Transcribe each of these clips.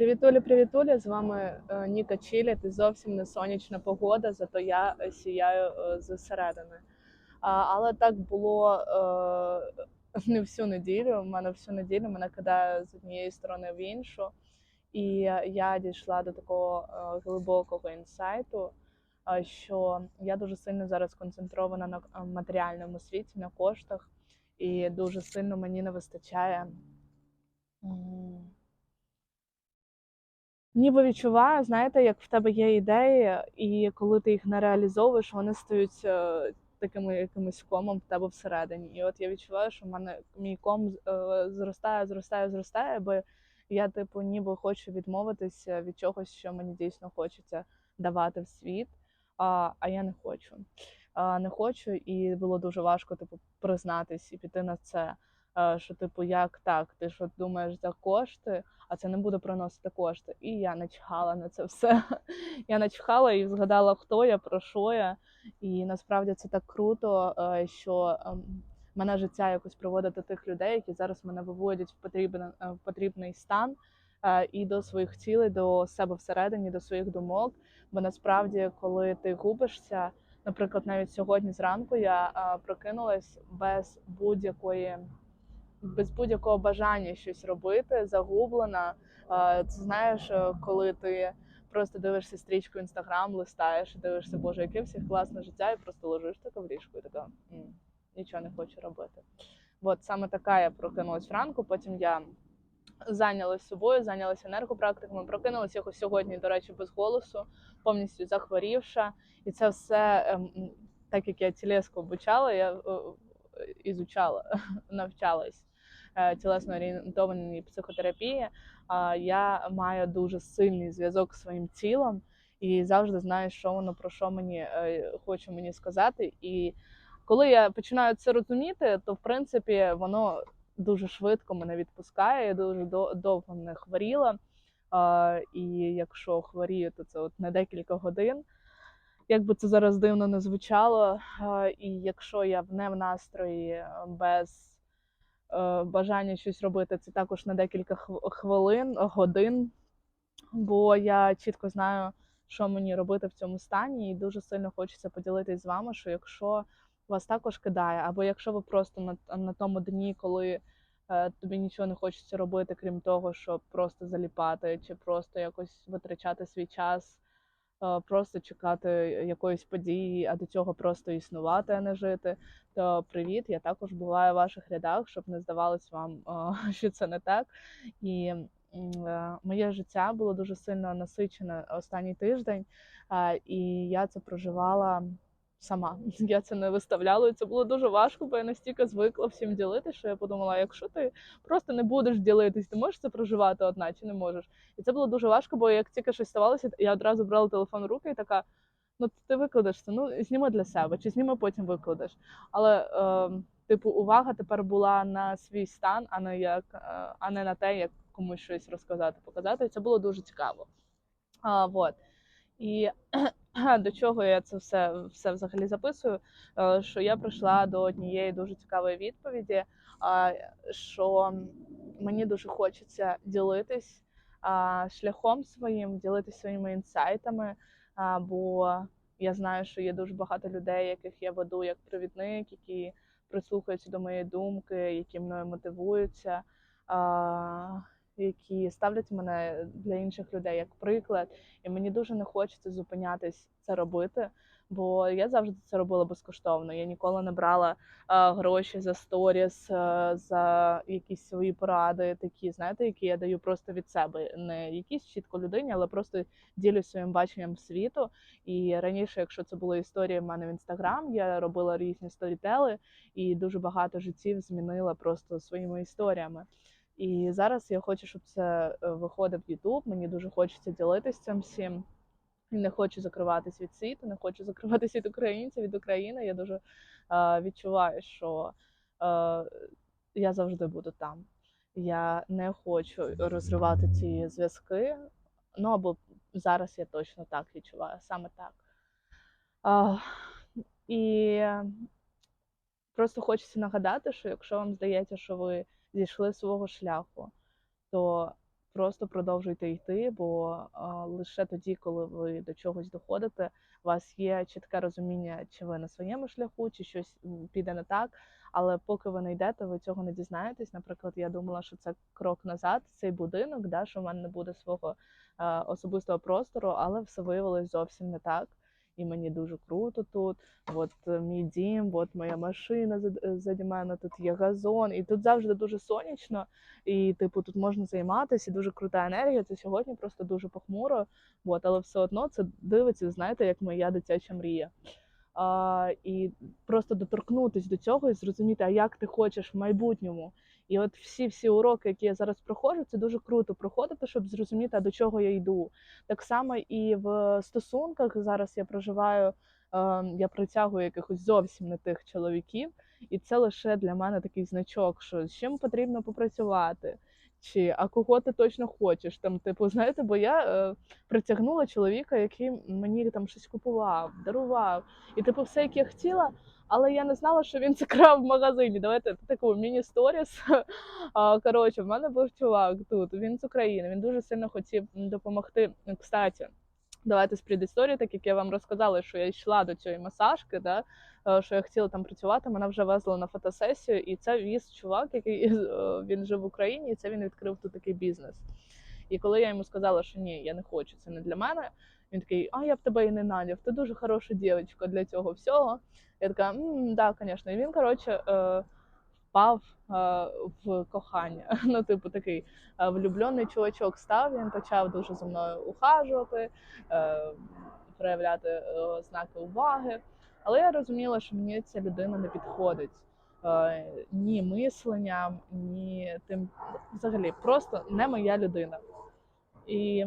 Привітулі, привітулі! З вами е, Ніка Чілі. Ти зовсім не сонячна погода, зато я е, сіяю е, зсередини. Але так було не всю неділю. У мене всю неділю мене кидає з однієї сторони в іншу. І я дійшла до такого глибокого інсайту, що я дуже сильно зараз концентрована на матеріальному світі, на коштах, і дуже сильно мені не вистачає. Ніби відчуваю, знаєте, як в тебе є ідеї, і коли ти їх не реалізовуєш, вони стають е, такими якимось комом в тебе всередині. І от я відчуваю, що в мене мій ком е, зростає, зростає, зростає, бо я, типу, ніби хочу відмовитися від чогось, що мені дійсно хочеться давати в світ, а, а я не хочу. А, не хочу, і було дуже важко, типу, признатись і піти на це. Е, що, типу, як так, ти що думаєш за кошти, а це не буде приносити кошти. І я начхала на це все. Я начхала і згадала, хто я, про що я. І насправді це так круто, е, що ем, мене життя якось приводить до тих людей, які зараз мене виводять в потрібен, е, в потрібний стан і до своїх цілей, до себе всередині, до своїх думок. Бо насправді, коли ти губишся, наприклад, навіть сьогодні зранку я прокинулась без будь-якої без будь-якого бажання щось робити, загублена. Це знаєш, е, коли ти просто дивишся стрічку інстаграм, листаєш, дивишся, боже, яке всіх класне життя, і просто лежиш така в ліжку і така нічого не хочу робити. От саме така я прокинулась вранку. Потім я зайнялась собою, зайнялася енергопрактиками, прокинулась якось сьогодні, до речі, без голосу, повністю захворівша. І це все, ем, так як я тілеску обучала, я е, е, ізучала, навчалась тілесно орієнтованій психотерапії. Я маю дуже сильний зв'язок з своїм тілом і завжди знаю, що воно про що мені е, хоче мені сказати. І коли я починаю це розуміти, то в принципі воно дуже швидко мене відпускає. Я дуже довго не хворіла. І якщо хворію, то це от на декілька годин. Як би це зараз дивно не звучало, і якщо я не в настрої е, без е, бажання щось робити, це також на декілька хв- хвилин, годин, бо я чітко знаю, що мені робити в цьому стані, і дуже сильно хочеться поділитись з вами, що якщо вас також кидає, або якщо ви просто на, на тому дні, коли е, тобі нічого не хочеться робити, крім того, щоб просто заліпати, чи просто якось витрачати свій час, е, просто чекати якоїсь події, а до цього просто існувати, а не жити. То привіт, я також буваю в ваших рядах, щоб не здавалось вам, е, що це не так. І е, моє життя було дуже сильно насичене останній тиждень, е, і я це проживала сама. Я це не виставляла, і це було дуже важко, бо я настільки звикла всім ділитися, що я подумала, якщо ти просто не будеш ділитись, ти можеш це проживати одна чи не можеш? І це було дуже важко, бо як тільки щось ставалося, я одразу брала телефон в руки і така. Ну, ти викладеш це, ну зніми для себе, чи зніми потім викладеш. Але е, типу, увага тепер була на свій стан, а не як е, а не на те, як комусь щось розказати, показати. Це було дуже цікаво. А, вот. І до чого я це все, все взагалі записую? Е, Що я прийшла до однієї дуже цікавої відповіді, що мені дуже хочеться ділитись шляхом своїм, ділитись своїми інсайтами, бо я знаю, що є дуже багато людей, яких я веду як провідник, які прислухаються до моєї думки, які мною мотивуються, які ставлять мене для інших людей як приклад. І мені дуже не хочеться зупинятись це робити, бо я завжди це робила безкоштовно. Я ніколи не брала а, гроші за сторіс, а, за якісь свої поради, такі, знаєте, які я даю просто від себе. Не якісь чітко людині, але просто ділюсь своїм баченням світу. І раніше, якщо це були історії в мене в інстаграм, я робила різні сторітели, і дуже багато життів змінила просто своїми історіями. І зараз я хочу, щоб це е, виходив Ютуб. Мені дуже хочеться ділитися цим всім. Не хочу закриватись від світу, не хочу закриватись від українців, від України. Я дуже е, відчуваю, що е, я завжди буду там. Я не хочу розривати ці зв'язки. Ну або зараз я точно так відчуваю, саме так. А, і просто хочеться нагадати, що якщо вам здається, що ви зійшли з свого шляху, то просто продовжуйте йти, бо лише тоді, коли ви до чогось доходите, у вас є чітке розуміння, чи ви на своєму шляху, чи щось піде не так. Але поки ви не йдете, ви цього не дізнаєтесь. Наприклад, я думала, що це крок назад, цей будинок, да, що в мене не буде свого особистого простору, але все виявилось зовсім не так. І мені дуже круто тут. От е, мій дім, от моя машина зад- заді мене, тут є газон, і тут завжди дуже сонячно. І, типу, тут можна займатися, дуже крута енергія. Це сьогодні просто дуже похмуро. От, але все одно це дивиться, знаєте, як моя дитяча мрія. А, і просто доторкнутись до цього і зрозуміти, а як ти хочеш в майбутньому. І от всі всі уроки, які я зараз проходжу, це дуже круто проходити, щоб зрозуміти, а до чого я йду. Так само і в стосунках зараз я проживаю, е, я притягую якихось зовсім не тих чоловіків, і це лише для мене такий значок, що з чим потрібно попрацювати. Чи а кого ти точно хочеш? Там, типу, знаєте, бо я е, притягнула чоловіка, який мені там щось купував, дарував. І типу, все, як я хотіла, але я не знала, що він це крав в магазині. Давайте таку міні-сторіс. Коротше, в мене був чувак тут. Він з України. Він дуже сильно хотів допомогти. Кстати, давайте з предісторії, так як я вам розказала, що я йшла до цієї масажки, да, е, що я хотіла там працювати. Мене вже везли на фотосесію, і це віз чувак, який е, він жив в Україні, і це він відкрив тут такий бізнес. І коли я йому сказала, що ні, я не хочу, це не для мене. Він такий, а я б тебе і не наняв, ти дуже хороша дівчинка для цього всього. Я така, «М, да, звісно. І він, коротше, е, впав е, в кохання. Ну, типу, такий е, влюблений чувачок став, він почав дуже за мною ухажувати, проявляти знаки уваги. Але я розуміла, що мені ця людина не підходить. Ні мисленням, ні тим взагалі просто не моя людина. І,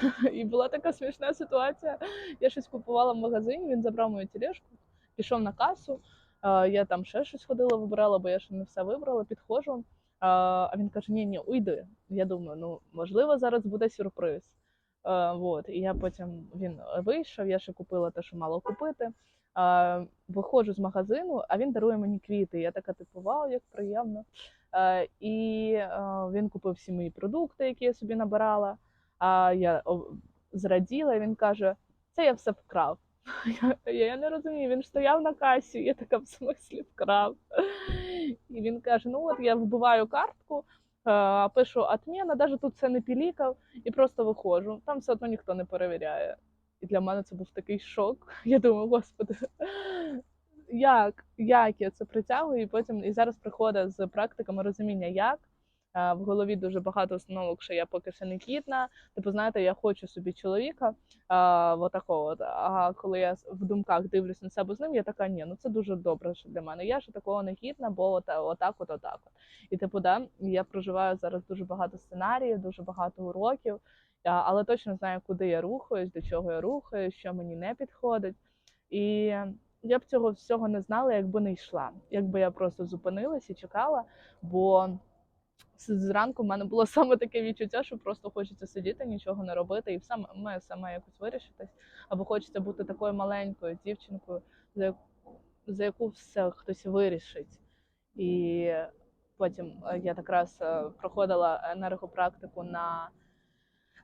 і була така смішна ситуація. Я щось купувала в магазині, він забрав мою тележку, пішов на касу. Я там ще щось ходила, вибирала, бо я ще не все вибрала, підходжу. А він каже: Ні, ні, уйди. Я думаю, ну можливо, зараз буде сюрприз. Вот. І я потім він вийшов, я ще купила те, що мала купити. Виходжу з магазину, а він дарує мені квіти. Я така типу, вау, як приємно. І він купив всі мої продукти, які я собі набирала. А я зраділа, і він каже: це я все вкрав. Я, я не розумію, він стояв на касі, я така в смислі вкрав. І він каже: ну от я вбиваю картку, е, пишу отмена, навіть тут це не пілікав, і просто виходжу. Там все одно ніхто не перевіряє. І для мене це був такий шок. Я думаю, господи, як, як я це притягую, і потім і зараз приходить з практиками розуміння, як. Е, В голові дуже багато установок, що я поки ще не кітна. Типу, знаєте, я хочу собі чоловіка, а, от такого. От. А коли я в думках дивлюсь на себе з ним, я така, ні, ну це дуже добре для мене. Я ж такого не гідна, бо от, отак, от, отак. От. І типу, да, я проживаю зараз дуже багато сценаріїв, дуже багато уроків, але точно знаю, куди я рухаюсь, до чого я рухаюсь, що мені не підходить. І я б цього всього не знала, якби не йшла. Якби я просто зупинилась і чекала, бо зранку в мене було саме таке відчуття, що просто хочеться сидіти, нічого не робити, і саме саме якось вирішитись. Або хочеться бути такою маленькою дівчинкою, за яку, за яку все хтось вирішить. І потім е, я якраз е, проходила енергопрактику на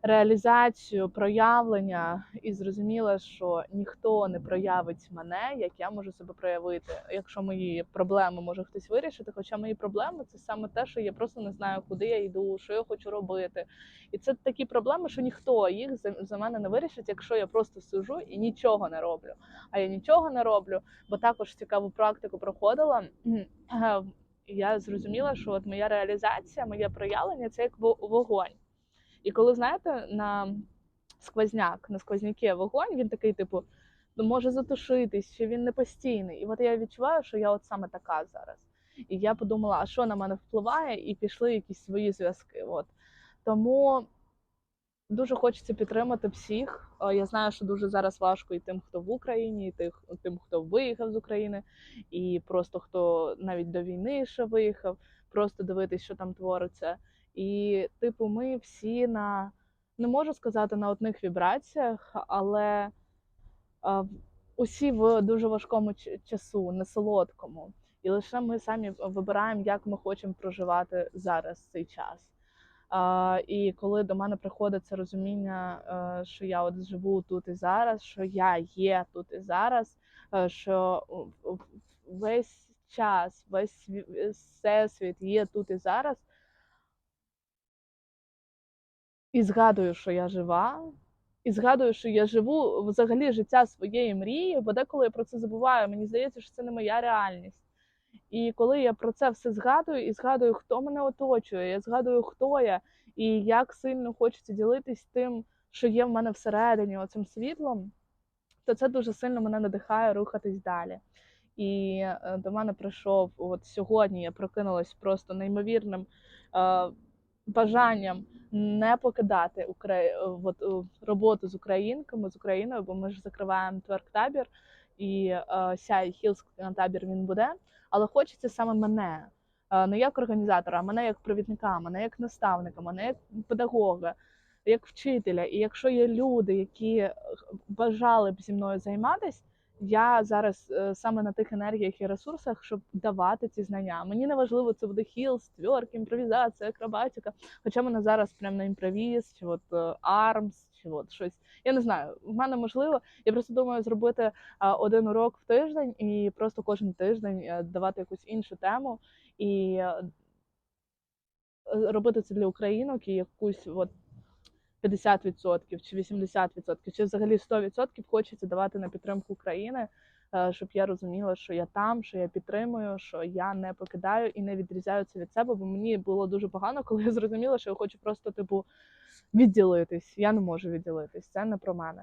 реалізацію, проявлення, і зрозуміла, що ніхто не проявить мене, як я можу себе проявити. Якщо мої проблеми може хтось вирішити, хоча мої проблеми це саме те, що я просто не знаю, куди я йду, що я хочу робити. І це такі проблеми, що ніхто їх за, мене не вирішить, якщо я просто сижу і нічого не роблю. А я нічого не роблю, бо також цікаву практику проходила. Я зрозуміла, що от моя реалізація, моє проявлення це як вогонь. І коли знаєте, на сквозняк, на сквозняки вогонь, він такий, типу, ну, може затушитись, чи він не постійний. І от я відчуваю, що я от саме така зараз. І я подумала, а що на мене впливає, і пішли якісь свої зв'язки. От. Тому дуже хочеться підтримати всіх. Е, Я знаю, що дуже зараз важко і тим, хто в Україні, і тих, тим, хто виїхав з України, і просто хто навіть до війни ще виїхав, просто дивитись, що там твориться. І, типу, ми всі на не можу сказати на одних вібраціях, але а, усі в дуже важкому часу, не солодкому. І лише ми самі вибираємо, як ми хочемо проживати зараз цей час. А, і коли до мене приходить це розуміння, е, що я от живу тут і зараз, що я є тут і зараз, е, що весь час, весь всесвіт є тут і зараз. І згадую, що я жива, і згадую, що я живу взагалі життя своєї мрії, бо деколи я про це забуваю. Мені здається, що це не моя реальність. І коли я про це все згадую і згадую, хто мене оточує, я згадую, хто я, і як сильно хочеться ділитись тим, що є в мене всередині, оцим світлом, то це дуже сильно мене надихає рухатись далі. І е, до мене прийшов от сьогодні. Я прокинулась просто неймовірним е, бажанням не покидати Укра... е, от, е, роботу з українками з Україною, бо ми ж закриваємо тверк-табір, і е, сяй хілс табір він буде. Але хочеться саме мене, е, не як організатора, а мене як провідника, мене як наставника, мене як педагога, як вчителя. І якщо є люди, які бажали б зі мною займатися, я зараз е, саме на тих енергіях і ресурсах, щоб давати ці знання. Мені не важливо, це буде хілс, тверк, імпровізація, акробатика. Хоча мене зараз прям на імпровіз, чи от е, армс, чи от щось. Я не знаю. В мене можливо. Я просто думаю зробити а, один урок в тиждень і просто кожен тиждень е, давати якусь іншу тему і е, е, робити це для українок і якусь от 50% чи 80%, чи взагалі 100% хочеться давати на підтримку України, е, щоб я розуміла, що я там, що я підтримую, що я не покидаю і не відрізаю це від себе, бо мені було дуже погано, коли я зрозуміла, що я хочу просто типу відділитись. Я не можу відділитись, це не про мене.